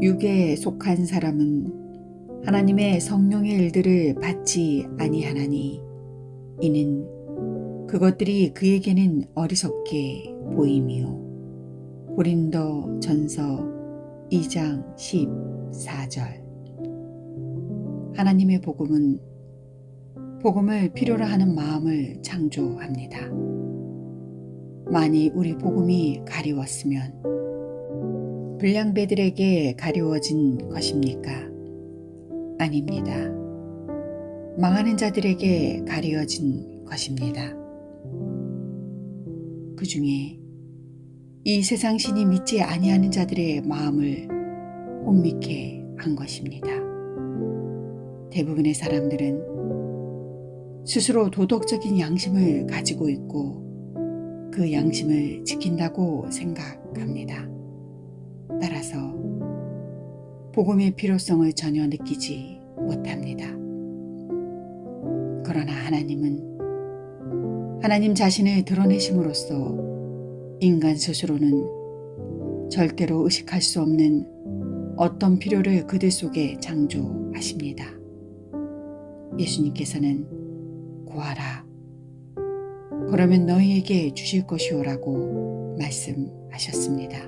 육에 속한 사람은 하나님의 성령의 일들을 받지 아니하나니 이는 그것들이 그에게는 어리석게 보임이요. 고린도 전서 2장 14절 하나님의 복음은 복음을 필요로 하는 마음을 창조합니다. 만이 우리 복음이 가리웠으면 불량배들에게 가리워진 것입니까? 아닙니다. 망하는 자들에게 가리워진 것입니다. 그 중에 이 세상 신이 믿지 아니하는 자들의 마음을 혼미케 한 것입니다. 대부분의 사람들은 스스로 도덕적인 양심을 가지고 있고 그 양심을 지킨다고 생각합니다. 따라서 복음의 필요성을 전혀 느끼지 못합니다. 그러나 하나님은 하나님 자신을 드러내심으로써 인간 스스로는 절대로 의식할 수 없는 어떤 필요를 그들 속에 창조하십니다. 예수님께서는 구하라. 그러면 너희에게 주실 것이오라고 말씀하셨습니다.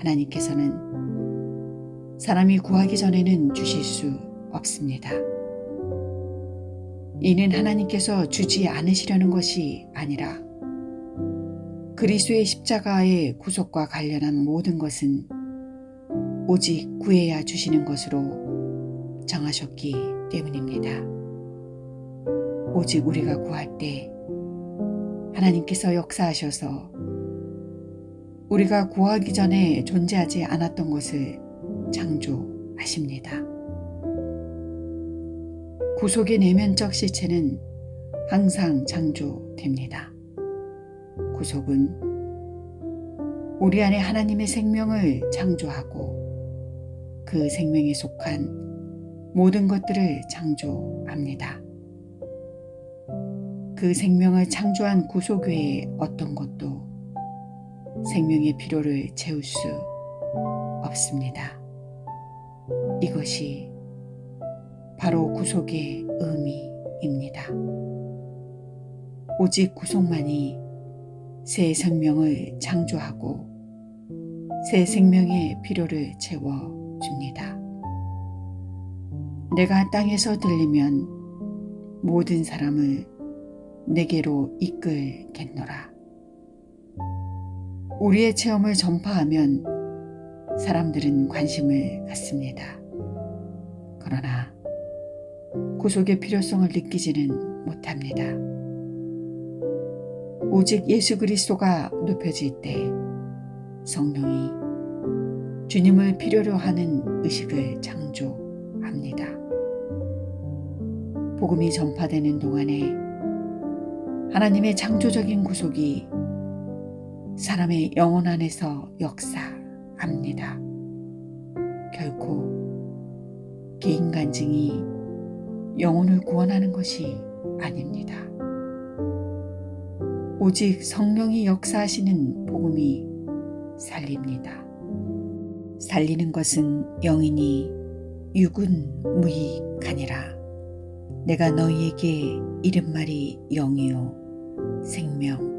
하나님께서는 사람이 구하기 전에는 주실 수 없습니다. 이는 하나님께서 주지 않으시려는 것이 아니라 그리스도의 십자가의 구속과 관련한 모든 것은 오직 구해야 주시는 것으로 정하셨기 때문입니다. 오직 우리가 구할 때 하나님께서 역사하셔서 우리가 구하기 전에 존재하지 않았던 것을 창조하십니다. 구속의 내면적 실체는 항상 창조됩니다. 구속은 우리 안에 하나님의 생명을 창조하고 그 생명에 속한 모든 것들을 창조합니다. 그 생명을 창조한 구속 외에 어떤 것도 생명의 필요를 채울 수 없습니다. 이것이 바로 구속의 의미입니다. 오직 구속만이 새 생명을 창조하고 새 생명의 필요를 채워줍니다. 내가 땅에서 들리면 모든 사람을 내게로 이끌겠노라. 우리의 체험을 전파하면 사람들은 관심을 갖습니다. 그러나 구속의 필요성을 느끼지는 못합니다. 오직 예수 그리스도가 높여질 때 성령이 주님을 필요로 하는 의식을 창조합니다. 복음이 전파되는 동안에 하나님의 창조적인 구속이 사람의 영혼 안에서 역사합니다. 결코 개인 간증이 영혼을 구원하는 것이 아닙니다. 오직 성령이 역사하시는 복음이 살립니다. 살리는 것은 영이니 육은 무익하니라. 내가 너희에게 이른 말이 영이요 생명이라.